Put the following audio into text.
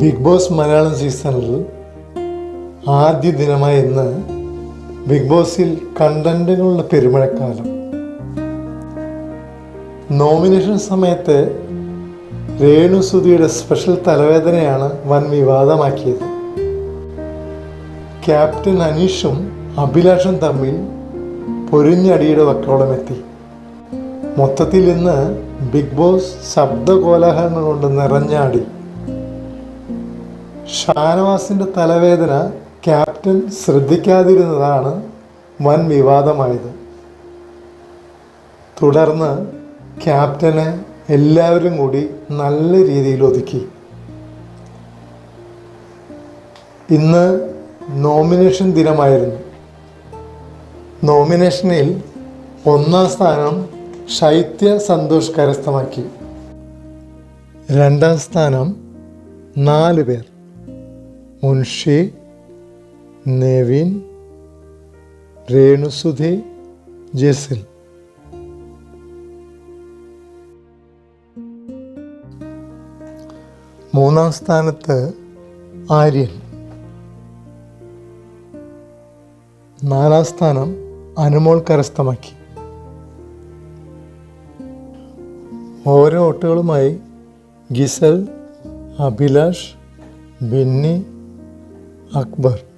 Big boss Malayalam സീസണിൽ ആദ്യ ദിനമായ ഇന്ന് ബിഗ് ബോസിൽ കണ്ടന്റുകളുടെ പെരുമഴക്കാലം. നോമിനേഷൻ സമയത്ത് രേണു സുധിയുടെ സ്പെഷ്യൽ തലവേദനയാണ് വൻ വിവാദമാക്കിയത്. ക്യാപ്റ്റൻ അനീഷും അഭിലാഷും തമ്മിൽ പൊരിഞ്ഞടിയുടെ വക്കോളമെത്തി മൊത്തത്തിൽ ഇന്ന് ബിഗ് ബോസ് ശബ്ദകോലാഹലങ്ങൾ കൊണ്ട് നിറഞ്ഞാടി ഷാനവാസിന്റെ തലവേദന ക്യാപ്റ്റൻ ശ്രദ്ധിക്കാതിരുന്നതാണ് വൻ വിവാദമായത്. തുടർന്ന് ക്യാപ്റ്റനെ എല്ലാവരും കൂടി നല്ല രീതിയിൽ ഒതുക്കി. ഇന്ന് നോമിനേഷൻ ദിനമായിരുന്നു. നോമിനേഷനിൽ ഒന്നാം സ്ഥാനം ശൈത്യ സന്തോഷ് കരസ്ഥമാക്കി. രണ്ടാം സ്ഥാനം നാല് പേർ. മുൻഷി നെവിൻ രേണുസുധി ജെസിൽ. മൂന്നാം സ്ഥാനത്ത് ആര്യൻ. നാലാം സ്ഥാനം അനുമോൾ കരസ്ഥമാക്കി. ഓരോ ഓട്ടുകളുമായി ഗിസൽ അഭിലാഷ് ബിന്നി Akbar.